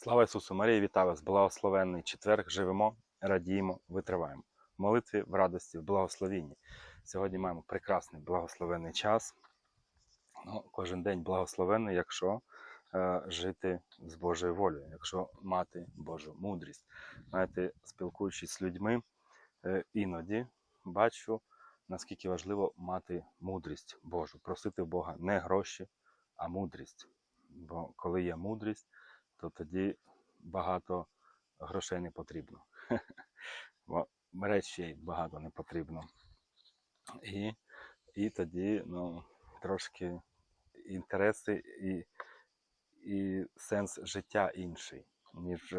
Слава Ісусу Марії, вітаю вас! Благословенний четверг. Живемо, радіємо, витриваємо. В молитві, в радості, в благословінні. Сьогодні маємо прекрасний благословенний час. Ну, кожен день благословенний, якщо е, жити з Божою волею, якщо мати Божу мудрість. Знаєте, спілкуючись з людьми, е, іноді бачу, наскільки важливо мати мудрість Божу, просити Бога не гроші, а мудрість. Бо коли є мудрість, то тоді багато грошей не потрібно. Речей багато не потрібно. І, і тоді ну, трошки інтереси і, і сенс життя інший, ніж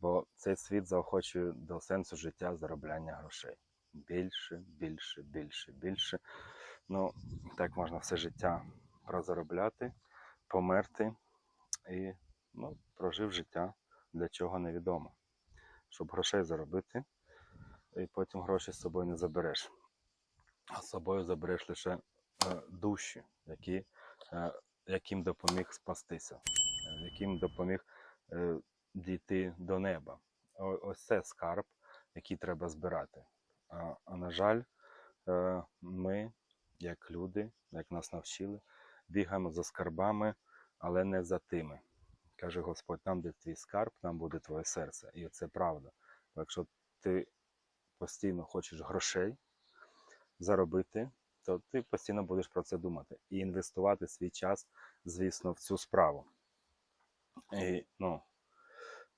бо цей світ заохочує до сенсу життя заробляння грошей. Більше, більше, більше, більше. Ну, так можна все життя прозаробляти, померти і ну, прожив життя для чого невідомо. Щоб грошей заробити, і потім гроші з собою не забереш. А з собою забереш лише е, душі, які, е, яким допоміг спастися, е, яким допоміг дійти до неба. Ось це скарб, який треба збирати. А, а на жаль, ми, як люди, як нас навчили, бігаємо за скарбами, але не за тими. Каже Господь, там, де твій скарб, там буде твоє серце. І це правда. Якщо ти постійно хочеш грошей заробити, то ти постійно будеш про це думати. І інвестувати свій час, звісно, в цю справу. І, ну,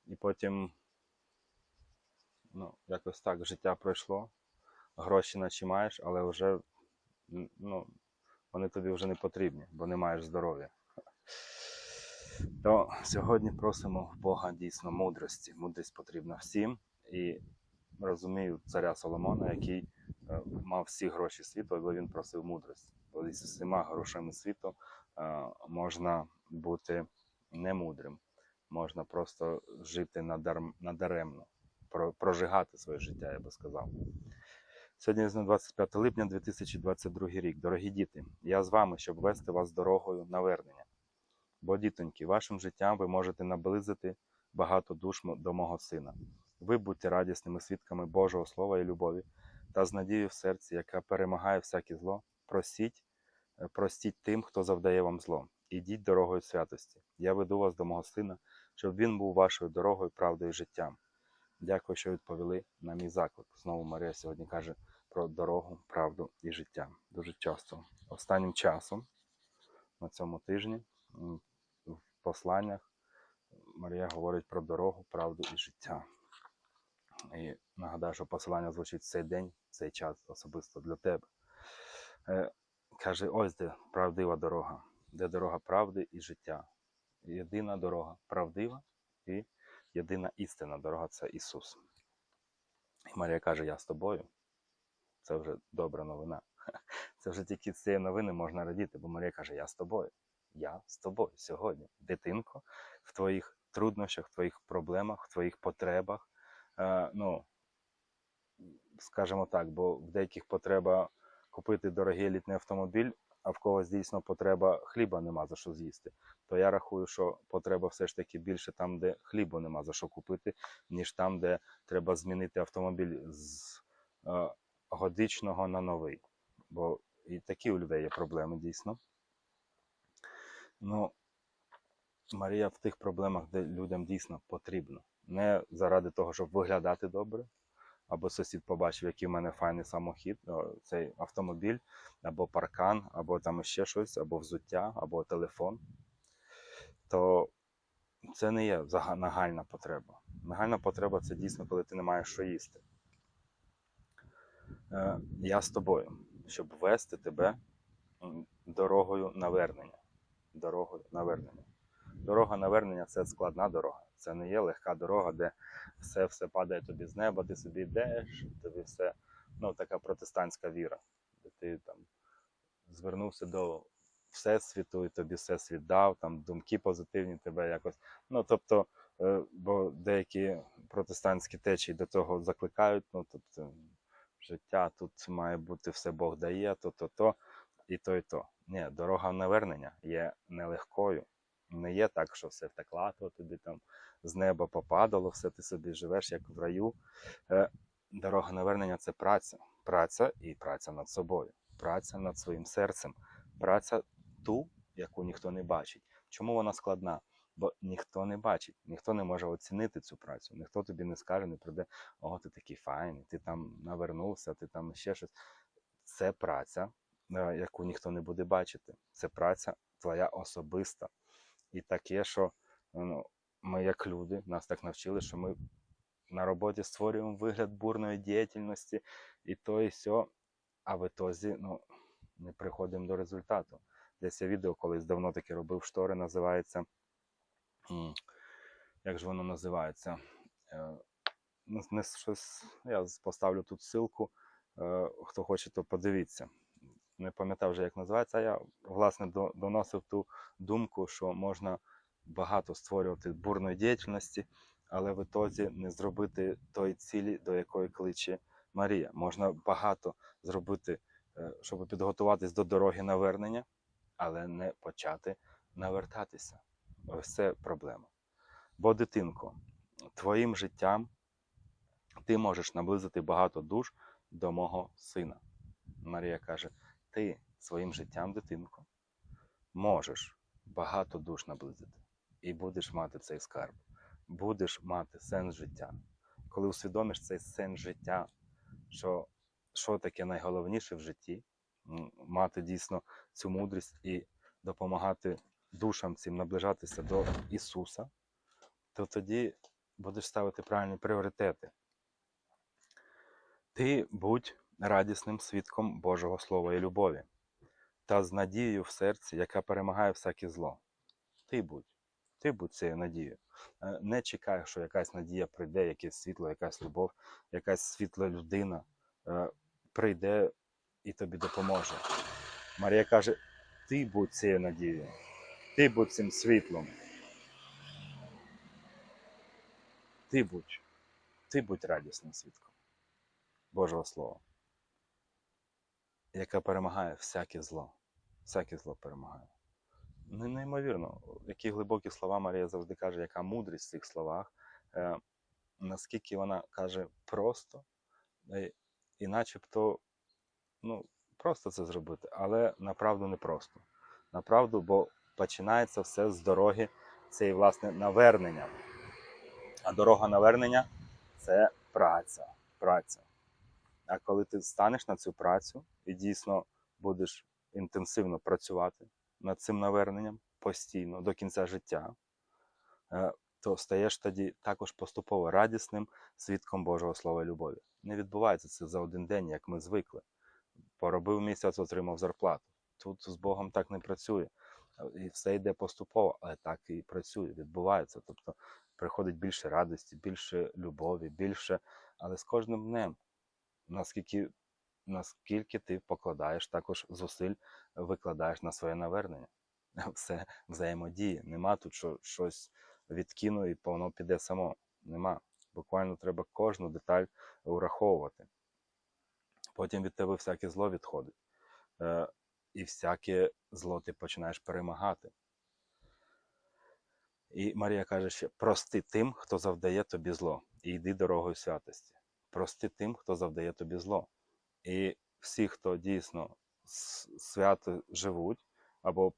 і потім, ну, якось так життя пройшло, гроші наче маєш, але вже ну, вони тобі вже не потрібні, бо не маєш здоров'я то сьогодні просимо Бога дійсно мудрості. Мудрість потрібна всім. І розумію царя Соломона, який е, мав всі гроші світу, бо він просив мудрості. Бо з усіма грошами світу е, можна бути немудрим, можна просто жити надаремно, прожигати своє життя, я би сказав. Сьогодні знову 25 липня 2022 рік. Дорогі діти, я з вами, щоб вести вас дорогою навернення. Бо, дітоньки, вашим життям ви можете наблизити багато душ до мого сина. Ви будьте радісними свідками Божого Слова і любові та з надією в серці, яка перемагає всяке зло, просіть, е, простіть тим, хто завдає вам зло. Ідіть дорогою святості. Я веду вас до мого сина, щоб він був вашою дорогою, правдою життям. Дякую, що відповіли на мій заклик. Знову Марія сьогодні каже про дорогу, правду і життя. Дуже часто. Останнім часом на цьому тижні посланнях Марія говорить про дорогу, правду і життя. І нагадаю, що посилання звучить цей день, цей час особисто для тебе. Е, каже: ось де правдива дорога, де дорога правди і життя. Єдина дорога правдива і єдина істинна дорога це Ісус. І Марія каже: Я з тобою. Це вже добра новина. Це вже тільки з цієї новини можна радіти, бо Марія каже: Я з тобою. Я з тобою сьогодні, дитинко, в твоїх труднощах, в твоїх проблемах, в твоїх потребах. Е, ну, скажімо так, бо в деяких потреба купити дорогий елітний автомобіль, а в когось дійсно потреба хліба нема за що з'їсти. То я рахую, що потреба все ж таки більше там, де хлібу нема за що купити, ніж там, де треба змінити автомобіль з е, годичного на новий. Бо і такі у людей є проблеми дійсно. Ну, Марія в тих проблемах, де людям дійсно потрібно. Не заради того, щоб виглядати добре, або сусід побачив, який в мене файний самохід, цей автомобіль, або паркан, або там ще щось, або взуття, або телефон. То це не є нагальна потреба. Нагальна потреба це дійсно, коли ти не маєш що їсти. Е, я з тобою, щоб вести тебе дорогою навернення. Дорогою навернення. Дорога навернення це складна дорога. Це не є легка дорога, де все все падає тобі з неба, ти собі йдеш, тобі все, ну, така протестантська віра, де ти там звернувся до Всесвіту, і тобі всесвіт дав, там думки позитивні тебе якось. Ну, тобто, е, бо деякі протестантські течії до того закликають, ну, тобто, життя тут має бути все Бог дає, то, то, то, і то, і то. Ні, дорога навернення є нелегкою. Не є так, що все втекла, то тобі там з неба попадало, все ти собі живеш, як в раю. Е, Дорога навернення це праця. Праця і праця над собою, праця над своїм серцем, праця ту, яку ніхто не бачить. Чому вона складна? Бо ніхто не бачить, ніхто не може оцінити цю працю, ніхто тобі не скаже, не прийде, о, ти такий файний, ти там навернувся, ти там ще щось. Це праця, яку ніхто не буде бачити. Це праця твоя особиста. І таке, що ну, ми, як люди, нас так навчили, що ми на роботі створюємо вигляд бурної діяльності і то, і сьо, а в ітозі ну, не приходимо до результату. Десь я відео колись давно таке робив штори, називається. Як ж воно називається? Е, ну, Не щось, я поставлю тут ссылку. е, Хто хоче, то подивіться. Не пам'ятав вже, як називається. А я, власне, до- доносив ту думку, що можна багато створювати бурної діяльності, але в ітозі не зробити тої цілі, до якої кличе Марія. Можна багато зробити, е, щоб підготуватись до дороги навернення, але не почати навертатися. Ось це проблема. Бо, дитинко, твоїм життям ти можеш наблизити багато душ до мого сина. Марія каже: ти своїм життям, дитинко, можеш багато душ наблизити і будеш мати цей скарб, будеш мати сенс життя. Коли усвідомиш цей сенс життя, що, що таке найголовніше в житті, мати дійсно цю мудрість і допомагати душам цим наближатися до Ісуса, то тоді будеш ставити правильні пріоритети. Ти будь радісним свідком Божого Слова і любові, та з надією в серці, яка перемагає всяке зло. Ти будь, ти будь цією надією. Е, Не чекай, що якась надія прийде, якесь світло, якась любов, якась світла людина е, прийде і тобі допоможе. Марія каже: ти будь цією надією, ти будь цим світлом. Ти будь, ти будь радісним свідком Божого Слова, яка перемагає всяке зло. Всяке зло перемагає. Ну, неймовірно, які глибокі слова Марія завжди каже, яка мудрість в цих словах, е, наскільки вона каже просто, е, і начебто ну, просто це зробити, але направду не просто. Направду, бо починається все з дороги цієї, власне, навернення. А дорога навернення це праця. праця. А коли ти станеш на цю працю і дійсно будеш інтенсивно працювати над цим наверненням постійно до кінця життя, е, то стаєш тоді також поступово радісним свідком Божого Слова і любові. Не відбувається це за один день, як ми звикли. Поробив місяць, отримав зарплату. Тут з Богом так не працює. І все йде поступово, але так і працює, відбувається. Тобто приходить більше радості, більше любові, більше. Але з кожним днем, наскільки, наскільки ти покладаєш також зусиль, викладаєш на своє навернення. Все взаємодіє. Нема тут що, щось відкину і воно піде само. Нема. Буквально треба кожну деталь враховувати. Потім від тебе всяке зло відходить. Е, і всяке зло ти починаєш перемагати. І Марія каже ще: прости тим, хто завдає тобі зло, і йди дорогою святості. Прости тим, хто завдає тобі зло. І всі, хто дійсно свято живуть або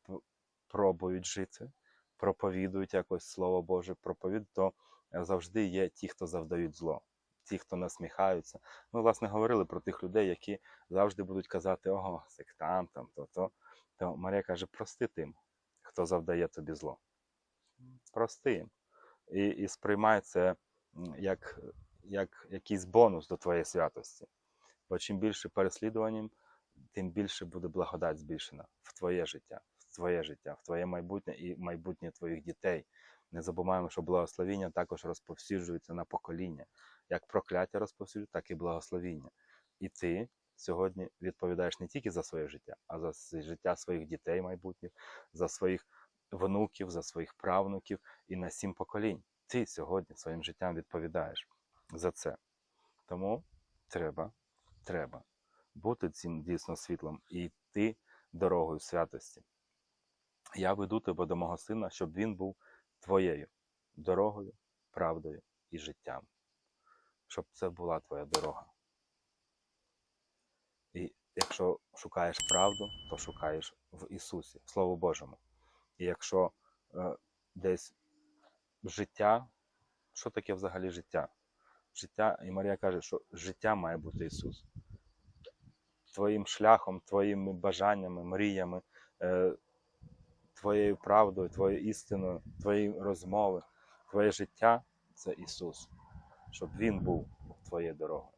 пробують жити, проповідують якось Слово Боже, проповідують, то завжди є ті, хто завдають зло, ті, хто насміхаються. Ми, власне, говорили про тих людей, які завжди будуть казати, ого, сектантам, то то. То Марія каже, прости тим, хто завдає тобі зло. Прости їм. І, і сприймай це як, як якийсь бонус до твоєї святості. Бо чим більше переслідуванням, тим більше буде благодать збільшена в твоє життя, в твоє життя, в твоє майбутнє і майбутнє твоїх дітей. Не забуваємо, що благословіння також розповсюджується на покоління. Як прокляття розповсюджується, так і благословіння. І ти сьогодні відповідаєш не тільки за своє життя, а за життя своїх дітей майбутніх, за своїх внуків, за своїх правнуків і на сім поколінь. Ти сьогодні своїм життям відповідаєш за це. Тому треба, треба бути цим дійсно світлом і йти дорогою святості. Я веду тебе до мого сина, щоб він був твоєю дорогою правдою і життям. Щоб це була твоя дорога. І якщо шукаєш правду, то шукаєш в Ісусі, в Слову Божому. І якщо е, десь життя, що таке взагалі життя? Життя, і Марія каже, що життя має бути Ісус. Твоїм шляхом, твоїми бажаннями, мріями, е, твоєю правдою, твоєю істиною, твої розмови, твоє життя це Ісус, щоб Він був твоєю дорогою.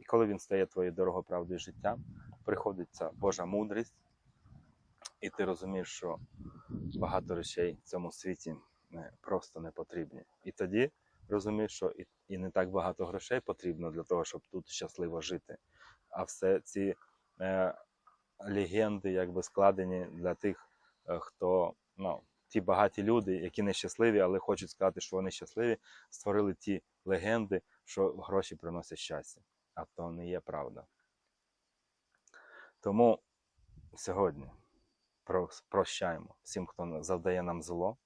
І коли Він стає твоєю дорогою правдою і життям, приходиться Божа мудрість, і ти розумієш, що багато речей в цьому світі е, просто не потрібні. І тоді розумієш, що і, і не так багато грошей потрібно для того, щоб тут щасливо жити. А все ці е, легенди якби складені для тих, е, хто ну, ті багаті люди, які нещасливі, але хочуть сказати, що вони щасливі, створили ті легенди, що гроші приносять щастя. А то не є правда. Тому сьогодні прощаємо всім, хто завдає нам зло,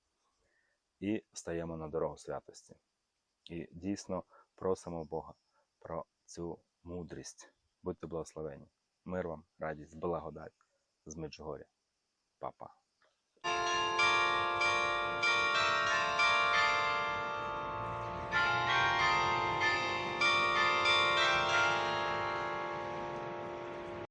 і стаємо на дорогу святості. І дійсно просимо Бога про цю мудрість. Будьте благословені. Мир вам, радість, благодать з Меджугоря. Папа.